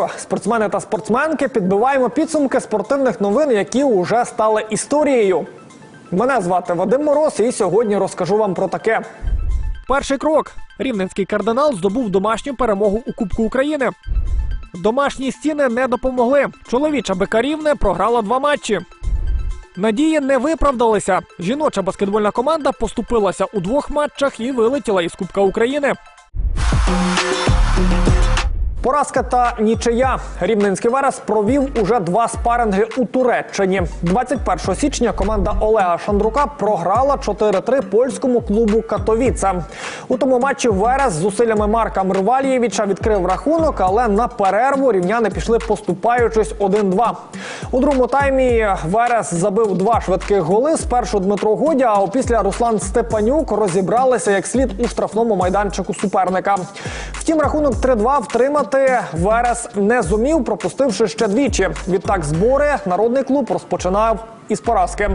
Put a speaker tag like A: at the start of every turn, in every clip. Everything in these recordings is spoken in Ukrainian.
A: вітаю, спортсмени та спортсменки. Підбиваємо підсумки спортивних новин, які уже стали історією. Мене звати Вадим Мороз, і сьогодні розкажу вам про таке. Перший крок: рівненський кардинал здобув домашню перемогу у Кубку України. Домашні стіни не допомогли. Чоловіча бика Рівне програла два матчі. Надії не виправдалися. Жіноча баскетбольна команда поступилася у двох матчах і вилетіла із Кубка України. Поразка та нічия. Рівненський Верес провів уже два спаринги у Туреччині. 21 січня команда Олега Шандрука програла 4-3 польському клубу Катовіце. У тому матчі Верес з зусиллями Марка Мрвалієвича відкрив рахунок, але на перерву рівняни пішли поступаючись 1-2. У другому таймі Верес забив два швидких голи. Спершу Дмитро Годя, а опісля Руслан Степанюк розібралися як слід у штрафному майданчику суперника. Втім, рахунок 3-2 втримати Верес не зумів, пропустивши ще двічі. Відтак збори народний клуб розпочинав із поразки.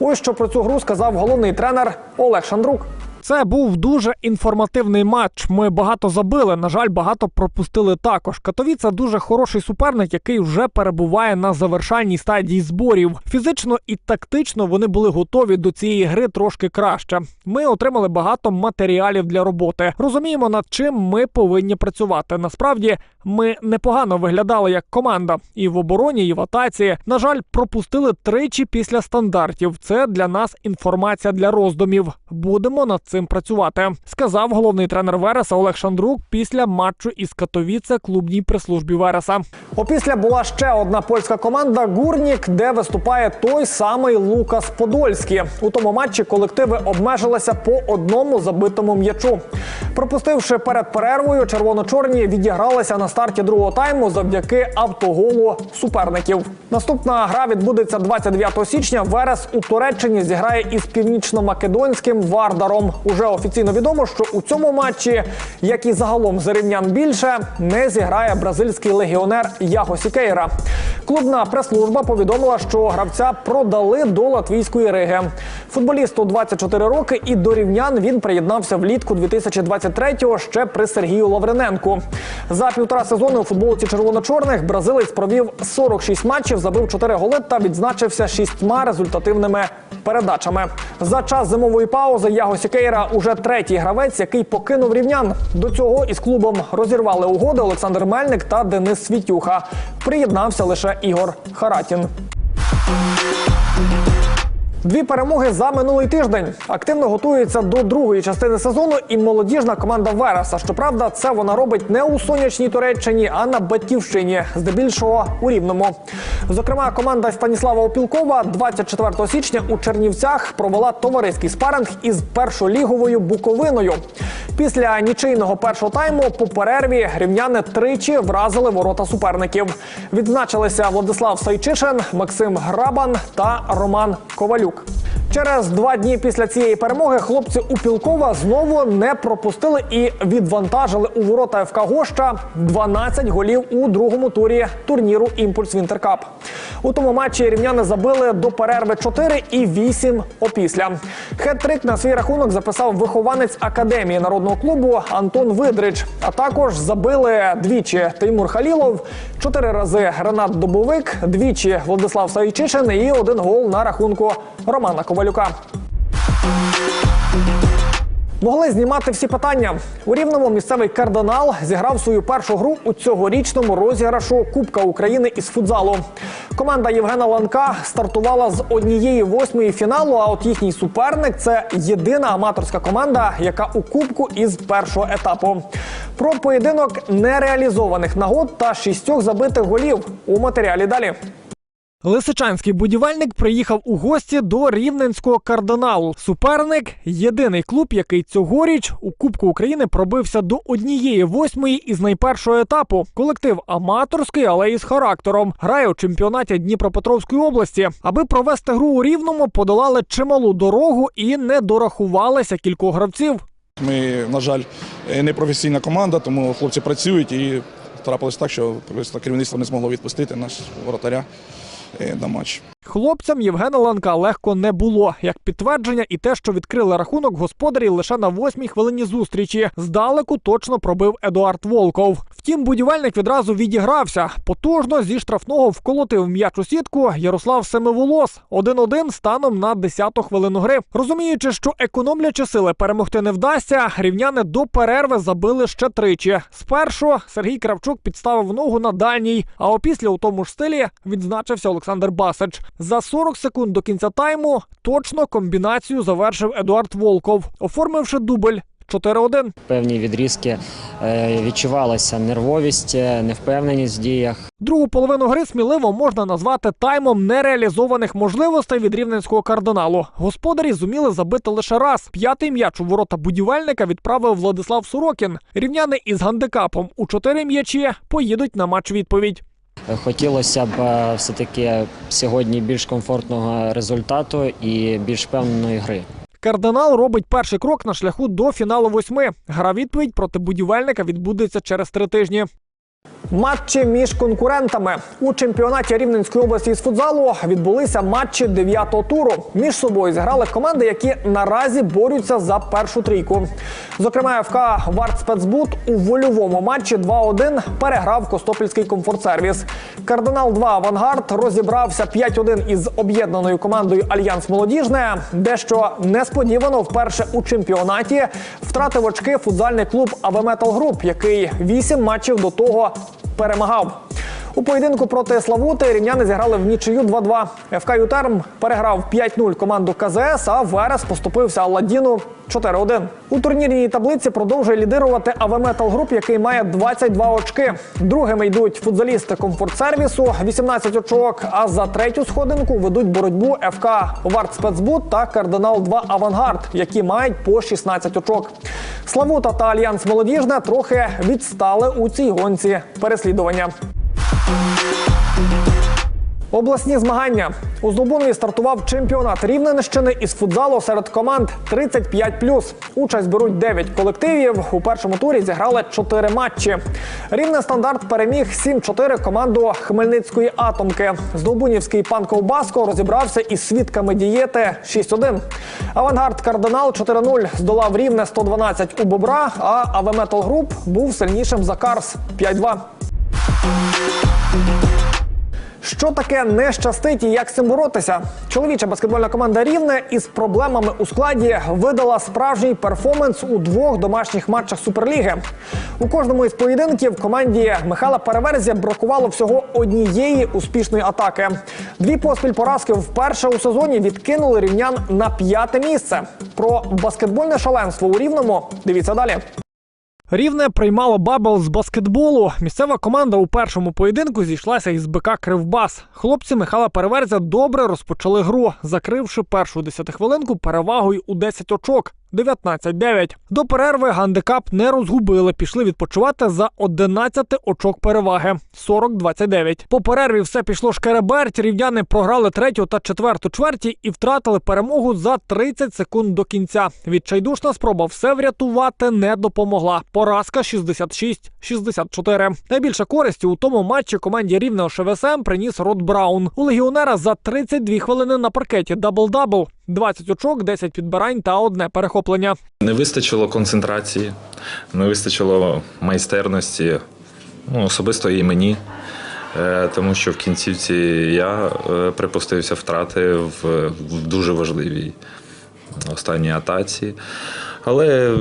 A: Ось що про цю гру сказав головний тренер Олег Шандрук. Це був дуже інформативний матч. Ми багато забили. На жаль, багато пропустили також. Катовіца дуже хороший суперник, який вже перебуває на завершальній стадії зборів. Фізично і тактично вони були готові до цієї гри трошки краще. Ми отримали багато матеріалів для роботи. Розуміємо, над чим ми повинні працювати. Насправді, ми непогано виглядали як команда і в обороні, і в атаці. На жаль, пропустили тричі після стандартів. Це для нас інформація для роздумів. Будемо над цим працювати, сказав головний тренер Вереса Олег Шандрук після матчу із Катовіце клубній прес-службі Вереса. Опісля була ще одна польська команда Гурнік, де виступає той самий Лукас Подольський. У тому матчі колективи обмежилися по одному забитому м'ячу. Пропустивши перед перервою, червоно-чорні відігралися на старті другого тайму завдяки автоголу суперників. Наступна гра відбудеться 29 січня. Верес у Туреччині зіграє із північно-македонським Вардаром. Уже офіційно відомо, що у цьому матчі, як і загалом зарівнян більше, не зіграє бразильський легіонер Яго Сікейра. Клубна прес-служба повідомила, що гравця продали до латвійської риги. Футболісту 24 роки, і до рівнян він приєднався влітку 2023-го ще при Сергію Лаврененку. За півтора сезону у футболці червоно-чорних бразилець провів 46 матчів, забив 4 голи та відзначився шістьма результативними передачами. За час зимової паузи Яго Сікейра уже третій гравець, який покинув рівнян. До цього із клубом розірвали угоди Олександр Мельник та Денис Світюха. Приєднався лише Ігор Харатін. Дві перемоги за минулий тиждень. Активно готується до другої частини сезону і молодіжна команда Вереса. Щоправда, це вона робить не у сонячній Туреччині, а на батьківщині, здебільшого у Рівному. Зокрема, команда Станіслава Опілкова 24 січня у Чернівцях провела товариський спаринг із першоліговою Буковиною. Після нічийного першого тайму по перерві рівняни тричі вразили ворота суперників. Відзначилися Владислав Сайчишин, Максим Грабан та Роман Ковалюк. Через два дні після цієї перемоги хлопці у Пілкова знову не пропустили і відвантажили у ворота ФК Гоща 12 голів у другому турі турніру Імпульс Вінтеркап. У тому матчі рівняни забили до перерви 4 і 8 опісля. Хет-трик на свій рахунок записав вихованець академії народного клубу Антон Видрич. А також забили двічі Тимур Халілов, чотири рази Ренат Добовик, двічі Владислав Сайчишин і один гол на рахунку Романа Ковалюка. Могли знімати всі питання. У рівному місцевий кардинал зіграв свою першу гру у цьогорічному розіграшу Кубка України із футзалу. Команда Євгена Ланка стартувала з однієї восьмої фіналу. А от їхній суперник це єдина аматорська команда, яка у кубку із першого етапу. Про поєдинок нереалізованих нагод та шістьох забитих голів у матеріалі далі. Лисичанський будівельник приїхав у гості до рівненського кардиналу. Суперник єдиний клуб, який цьогоріч у Кубку України пробився до однієї восьмої із найпершого етапу. Колектив аматорський, але із характером. Грає у чемпіонаті Дніпропетровської області. Аби провести гру у рівному, подолали чималу дорогу і не дорахувалися кількох гравців.
B: Ми, на жаль, не професійна команда, тому хлопці працюють і трапилось так, що керівництво не змогло відпустити нас воротаря на матч.
A: Хлопцям Євгена Ланка легко не було. Як підтвердження, і те, що відкрили рахунок господарі лише на восьмій хвилині зустрічі. Здалеку точно пробив Едуард Волков. Втім, будівельник відразу відігрався. Потужно зі штрафного вколотив м'яч у сітку Ярослав Семиволос. 1-1 станом на 10-ту хвилину гри. Розуміючи, що економлячи сили перемогти не вдасться, рівняни до перерви забили ще тричі. Спершу Сергій Кравчук підставив ногу на дальній, а опісля у тому ж стилі відзначився Олександр Басич. За 40 секунд до кінця тайму точно комбінацію завершив Едуард Волков, оформивши дубль 4-1.
C: певні відрізки е, відчувалася нервовість, е, невпевненість в діях.
A: Другу половину гри сміливо можна назвати таймом нереалізованих можливостей від рівненського кардиналу. Господарі зуміли забити лише раз. П'ятий м'яч у ворота будівельника відправив Владислав Сорокін. Рівняни із гандикапом у чотири м'ячі поїдуть на матч відповідь.
C: Е, Хотілося б е, все-таки сьогодні більш комфортного результату і більш впевненої гри.
A: Кардинал робить перший крок на шляху до фіналу восьми. Гра відповідь проти будівельника відбудеться через три тижні. Матчі між конкурентами у чемпіонаті Рівненської області з футзалу відбулися матчі дев'ятого туру. Між собою зіграли команди, які наразі борються за першу трійку. Зокрема, ФК Варт Спецбут у вольовому матчі 2-1 переграв Костопільський комфортсервіс. Кардинал 2 Авангард розібрався 5-1 із об'єднаною командою Альянс Молодіжне. Дещо несподівано вперше у чемпіонаті втратив очки футзальний клуб АВ Метал Груп, який вісім матчів до того перемагав. У поєдинку проти Славути рівняни зіграли в нічию 2-2. ФК Ютерм переграв 5-0 команду КЗС, а Верес поступився Алладіну 4-1. У турнірній таблиці продовжує лідирувати АВ Метал Груп, який має 22 очки. Другими йдуть футзалісти комфорт сервісу 18 очок. А за третю сходинку ведуть боротьбу ФК Варт Спецбут та Кардинал 2 Авангард, які мають по 16 очок. Славута та Альянс Молодіжна трохи відстали у цій гонці переслідування. Обласні змагання у Здолбунові стартував чемпіонат Рівненщини із футзалу серед команд 35+. Участь беруть 9 колективів. У першому турі зіграли 4 матчі. Рівне стандарт переміг 7-4 команду Хмельницької атомки. Здолбунівський пан Ковбаско розібрався із свідками дієти 6-1. Авангард Кардинал 4-0 здолав рівне 112 у Бобра, а АВ Метал Груп був сильнішим за Карс 5-2. Що таке не щастить і як з цим боротися? Чоловіча баскетбольна команда Рівне із проблемами у складі видала справжній перформанс у двох домашніх матчах Суперліги. У кожному із поєдинків команді Михайла Переверзя бракувало всього однієї успішної атаки. Дві поспіль поразки вперше у сезоні відкинули рівнян на п'яте місце. Про баскетбольне шаленство у рівному дивіться далі. Рівне приймало бабл з баскетболу. Місцева команда у першому поєдинку зійшлася із БК Кривбас. Хлопці Михайла Переверзя добре розпочали гру, закривши першу десятихвилинку перевагою у 10 очок. 19-9. До перерви гандикап не розгубили. Пішли відпочивати за 11 очок переваги. 40-29. По перерві все пішло шкереберть. Рівняни програли третю та четверту чверті і втратили перемогу за 30 секунд до кінця. Відчайдушна спроба все врятувати не допомогла. Поразка 66-64. Найбільше користі у тому матчі команді рівного ШВСМ приніс Рот Браун. У легіонера за 32 хвилини на паркеті дабл-дабл. 20 очок, 10 підбирань та одне перехоплення.
D: Не вистачило концентрації, не вистачило майстерності, ну, особисто і мені. Е, Тому що в кінцівці я е, припустився втрати в, в дуже важливій останній атаці. Але,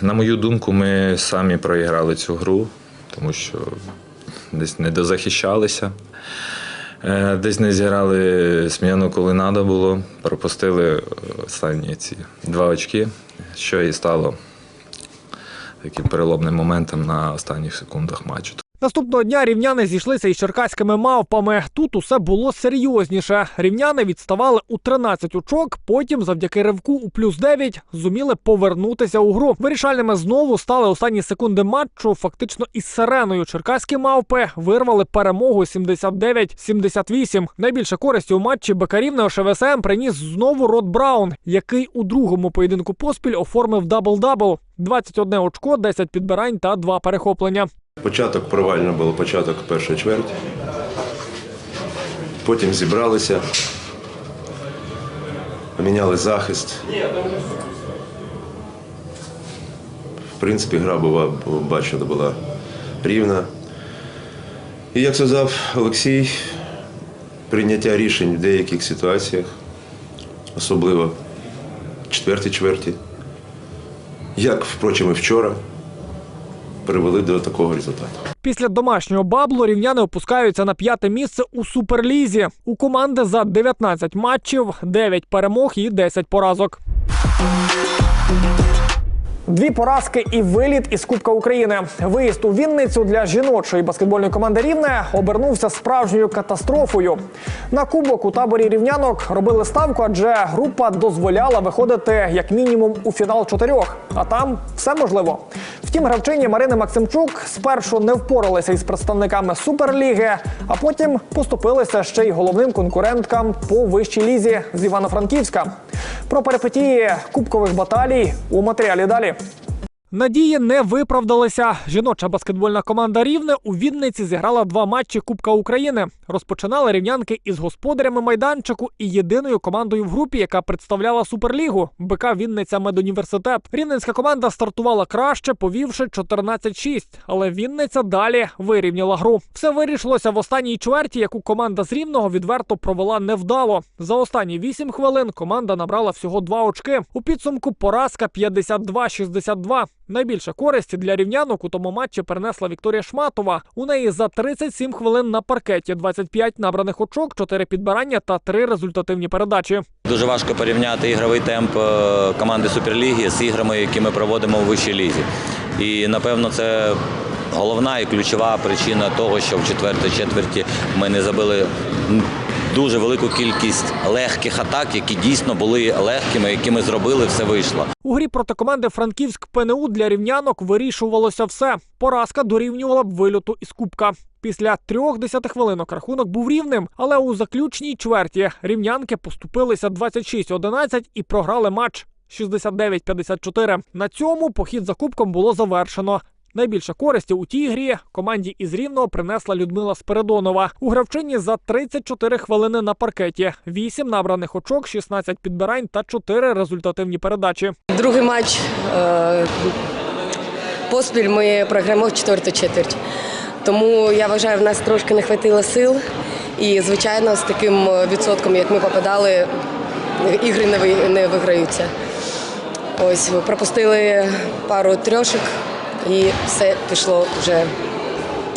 D: на мою думку, ми самі проіграли цю гру, тому що десь не дозахищалися. Е, Десь не зіграли сміну, коли треба було. Пропустили останні ці два очки, що і стало таким переломним моментом на останніх секундах матчу.
A: Наступного дня рівняни зійшлися із черкаськими мавпами. Тут усе було серйозніше. Рівняни відставали у 13 очок. Потім, завдяки ривку у плюс 9, зуміли повернутися у гру. Вирішальними знову стали останні секунди матчу. Фактично із сиреною черкаські мавпи вирвали перемогу 79-78. Найбільше користі у матчі Бекарівного ШВСМ приніс знову Рот Браун, який у другому поєдинку поспіль оформив дабл-дабл. 21 очко, 10 підбирань та 2 перехоплення.
E: Початок провально було, початок першої чверті. Потім зібралися, поміняли захист. В принципі, гра була, бачено, була Рівна. І як сказав Олексій, прийняття рішень в деяких ситуаціях, особливо в четвертій чверті, як, впрочем, і вчора, привели до такого результату.
A: Після домашнього баблу рівняни опускаються на п'яте місце у суперлізі. У команди за 19 матчів, 9 перемог і 10 поразок. Дві поразки і виліт із Кубка України. Виїзд у Вінницю для жіночої баскетбольної команди Рівне обернувся справжньою катастрофою. На кубок у таборі рівнянок робили ставку, адже група дозволяла виходити як мінімум у фінал чотирьох. А там все можливо. Втім, гравчині Марини Максимчук спершу не впоралися із представниками суперліги, а потім поступилися ще й головним конкуренткам по вищій лізі з Івано-Франківська. Про перипетії кубкових баталій у матеріалі далі. Надії не виправдалися. Жіноча баскетбольна команда Рівне у Вінниці зіграла два матчі Кубка України. Розпочинали рівнянки із господарями майданчику і єдиною командою в групі, яка представляла суперлігу БК Вінниця Медуніверситет. Рівненська команда стартувала краще, повівши 14-6, але Вінниця далі вирівняла гру. Все вирішилося в останній чверті, яку команда з Рівного відверто провела невдало. За останні 8 хвилин команда набрала всього 2 очки. У підсумку поразка 52-62. Найбільше користі для рівнянок у тому матчі перенесла Вікторія Шматова. У неї за 37 хвилин на паркеті 25 набраних очок, 4 підбирання та 3 результативні передачі.
F: Дуже важко порівняти ігровий темп е, команди Суперліги з іграми, які ми проводимо у вищій лізі. І напевно це головна і ключова причина того, що в четвертій четверті ми не забили дуже велику кількість легких атак, які дійсно були легкими, які ми зробили, все вийшло.
A: У грі проти команди Франківськ ПНУ для рівнянок вирішувалося все. Поразка дорівнювала б вильоту із кубка. Після трьох десятихвилинок рахунок був рівним, але у заключній чверті рівнянки поступилися 26-11 і програли матч 69-54. На цьому похід за кубком було завершено. Найбільше користі у тій грі команді із Рівного принесла Людмила Спиридонова. У гравчині за 34 хвилини на паркеті, 8 набраних очок, 16 підбирань та 4 результативні передачі.
G: Другий матч е, поспіль ми програємо в четверту четверть. Тому я вважаю, в нас трошки не хватило сил. І, звичайно, з таким відсотком, як ми попадали, ігри не виграються. Ось пропустили пару трьошок і все пішло вже.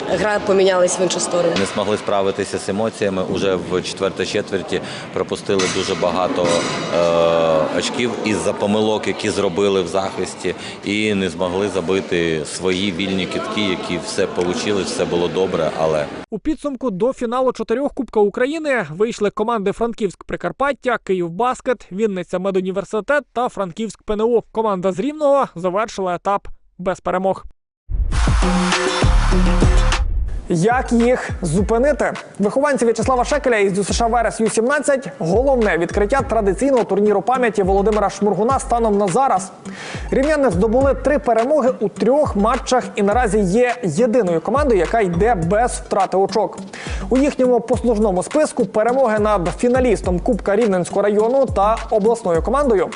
G: Гра помінялась в іншу сторону.
F: Не змогли справитися з емоціями. Уже в четвертій четверті пропустили дуже багато е, очків із-за помилок, які зробили в захисті, і не змогли забити свої вільні кітки, які все вийшло, все було добре, але
A: У підсумку до фіналу чотирьох Кубка України вийшли команди Франківськ Прикарпаття, Київ Баскет, Вінниця Медуніверситет та Франківськ ПНУ. Команда з Рівного завершила етап без перемог. Як їх зупинити? Вихованці В'ячеслава Шекеля із ДЮСШ Верес Ю-17 – головне відкриття традиційного турніру пам'яті Володимира Шмургуна станом на зараз. Рівняни здобули три перемоги у трьох матчах і наразі є єдиною командою, яка йде без втрати очок. У їхньому послужному списку перемоги над фіналістом Кубка Рівненського району та обласною командою.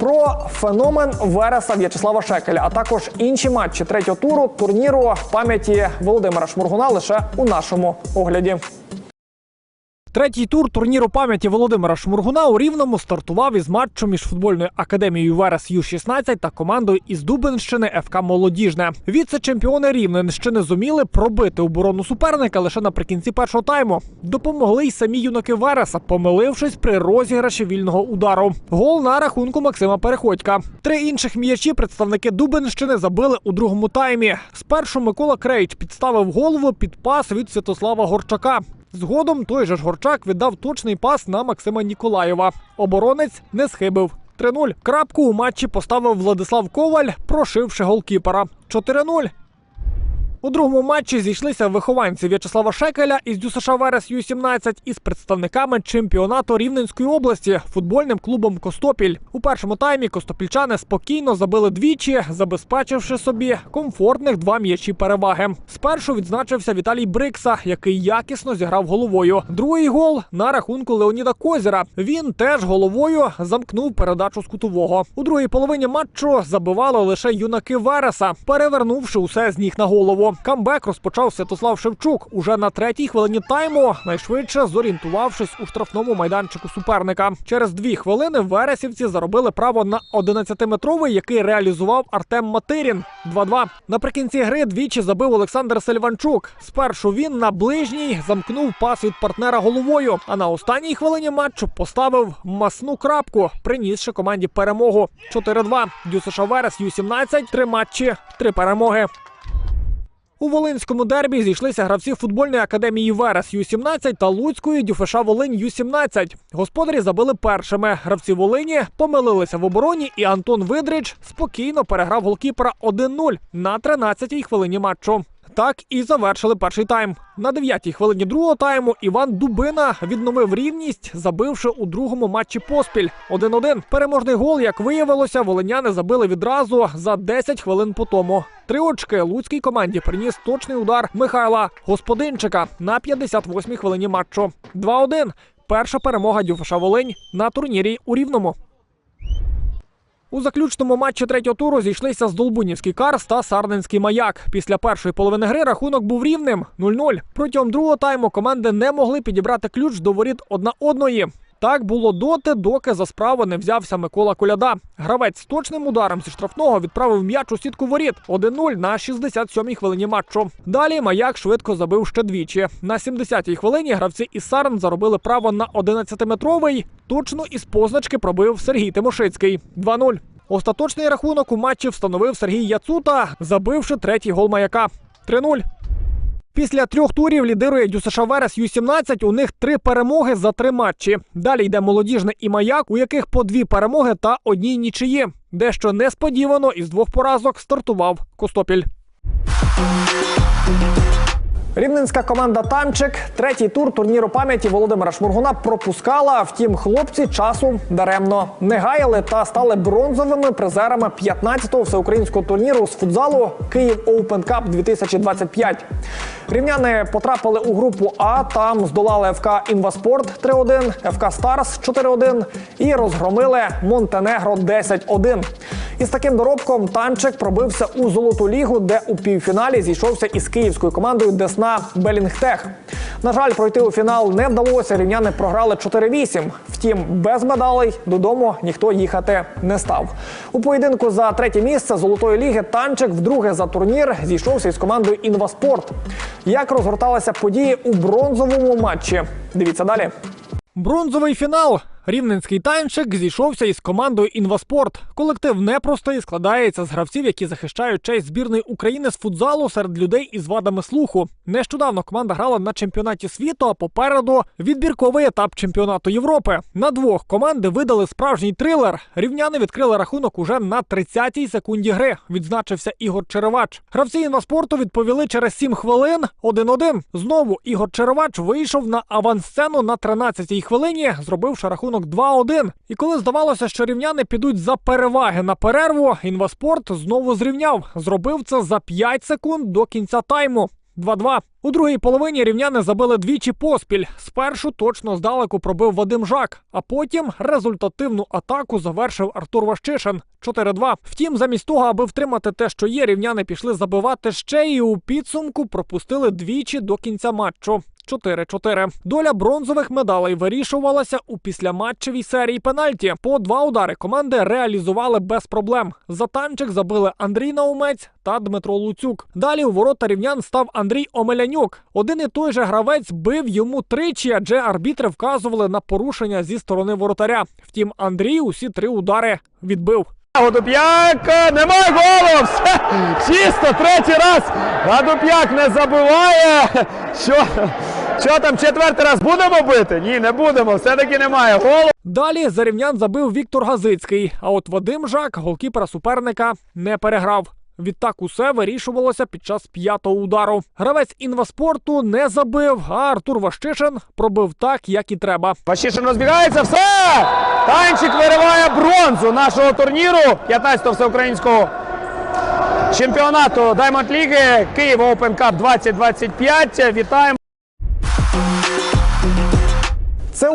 A: Про феномен Вереса В'ячеслава Шекеля, а також інші матчі третього туру турніру пам'яті Володимира Шмургуна лише у нашому огляді. Третій тур турніру пам'яті Володимира Шмургуна у Рівному стартував із матчу між футбольною академією Верес Ю-16 та командою із Дубенщини ФК Молодіжне. Віце-чемпіони Рівненщини зуміли пробити оборону суперника лише наприкінці першого тайму. Допомогли й самі юнаки Вереса, помилившись при розіграші вільного удару. Гол на рахунку Максима Переходька. Три інших м'ячі представники Дубенщини забили у другому таймі. Спершу Микола Крейч підставив голову під пас від Святослава Горчака. Згодом той же ж Горчак віддав точний пас на Максима Ніколаєва. Оборонець не схибив. 3-0. Крапку у матчі поставив Владислав Коваль, прошивши голкіпера. 4-0. У другому матчі зійшлися вихованці В'ячеслава Шекеля із ДЮСШ Верес Ю-17 із представниками чемпіонату Рівненської області футбольним клубом Костопіль. У першому таймі костопільчани спокійно забили двічі, забезпечивши собі комфортних два м'ячі переваги. Спершу відзначився Віталій Брикса, який якісно зіграв головою. Другий гол на рахунку Леоніда Козіра. Він теж головою замкнув передачу з кутового. У другій половині матчу забивали лише юнаки Вереса, перевернувши усе з ніг на голову. Камбек розпочав Святослав Шевчук уже на третій хвилині тайму, найшвидше зорієнтувавшись у штрафному майданчику суперника. Через дві хвилини вересівці заробили право на 11-метровий, який реалізував Артем Матирін. 2-2. Наприкінці гри двічі забив Олександр Сельванчук. Спершу він на ближній замкнув пас від партнера головою. А на останній хвилині матчу поставив масну крапку, принісши команді перемогу. 4-2. ДЮСШ Верес Ю-17, три матчі, три перемоги. У Волинському дербі зійшлися гравці футбольної академії Верес Ю-17 та Луцької Дюфеша Волинь Ю-17. Господарі забили першими. Гравці Волині помилилися в обороні, і Антон Видрич спокійно переграв голкіпера 1-0 на 13-й хвилині матчу. Так і завершили перший тайм. На 9-й хвилині другого тайму Іван Дубина відновив рівність, забивши у другому матчі поспіль 1-1. Переможний гол, як виявилося, волиняни забили відразу за 10 хвилин по тому. Три очки луцькій команді приніс точний удар Михайла Господинчика на 58-й хвилині матчу. 2-1. Перша перемога Дюфаша Волинь на турнірі у Рівному. У заключному матчі третього туру зійшлися Здолбунівський Карс та Сарненський маяк. Після першої половини гри рахунок був рівним 0-0. Протягом другого тайму команди не могли підібрати ключ до воріт одна одної. Так було доти, доки за справу не взявся Микола Коляда. Гравець з точним ударом зі штрафного відправив м'яч у сітку воріт 1-0 на 67-й хвилині матчу. Далі маяк швидко забив ще двічі. На 70-й хвилині гравці із Сарн заробили право на 11-метровий. Точно із позначки пробив Сергій Тимошицький 2-0. Остаточний рахунок у матчі встановив Сергій Яцута, забивши третій гол маяка 3-0. Після трьох турів лідирує Дюсаша Верес Ю-17. У них три перемоги за три матчі. Далі йде молодіжне і маяк, у яких по дві перемоги та одній нічиї. Дещо несподівано із двох поразок стартував Костопіль. Рівненська команда Танчик третій тур турніру пам'яті Володимира Шмургуна пропускала. Втім, хлопці часу даремно не гаяли та стали бронзовими призерами 15-го всеукраїнського турніру з футзалу Київ Open Cup 2025. Рівняни потрапили у групу А. Там здолали ФК Інваспорт 3-1, ФК Старс 4-1 і розгромили Монтенегро 10-1. Із таким доробком танчик пробився у золоту лігу, де у півфіналі зійшовся із київською командою Десна Белінгтех. На жаль, пройти у фінал не вдалося. Рівняни програли 4-8. Втім, без медалей додому ніхто їхати не став. У поєдинку за третє місце золотої ліги танчик вдруге за турнір зійшовся із командою Інваспорт. Як розгорталися події у бронзовому матчі? Дивіться далі. Бронзовий фінал. Рівненський танчик зійшовся із командою Інваспорт. Колектив непростий складається з гравців, які захищають честь збірної України з футзалу серед людей із вадами слуху. Нещодавно команда грала на чемпіонаті світу, а попереду відбірковий етап чемпіонату Європи. На двох команди видали справжній трилер. Рівняни відкрили рахунок уже на 30-й секунді гри. Відзначився Ігор Черевач. Гравці інваспорту відповіли через 7 хвилин 1-1. Знову Ігор Черевач вийшов на авансцену на 13-й хвилині, зробивши рахунок 2-1. І коли здавалося, що рівняни підуть за переваги на перерву, інваспорт знову зрівняв. Зробив це за 5 секунд до кінця тайму. 2-2. У другій половині рівняни забили двічі поспіль. Спершу точно здалеку пробив Вадим Жак, а потім результативну атаку завершив Артур Ващишин 4-2. Втім, замість того, аби втримати те, що є, рівняни пішли забивати ще і у підсумку пропустили двічі до кінця матчу. 4-4. Доля бронзових медалей вирішувалася у післяматчевій серії пенальті. По два удари команди реалізували без проблем. За танчик забили Андрій Наумець та Дмитро Луцюк. Далі у ворота рівнян став Андрій Омелянюк. Один і той же гравець бив йому тричі, адже арбітри вказували на порушення зі сторони воротаря. Втім, Андрій усі три удари відбив.
H: Годоп'як немає голу! Все, чисто, третій раз. Годоп'як не забиває. Що, що там четвертий раз будемо бити? Ні, не будемо. Все-таки немає голу.
A: Далі за рівнян забив Віктор Газицький. А от Вадим Жак, голкіпера суперника, не переграв. Відтак усе вирішувалося під час п'ятого удару. Гравець інваспорту не забив, а Артур Ващишин пробив так, як і треба.
H: Ващишин розбігається, все! Танчик вириває бронзу нашого турніру 15-го всеукраїнського чемпіонату Diamond Ліги Київ Open Cup 2025. Вітаємо!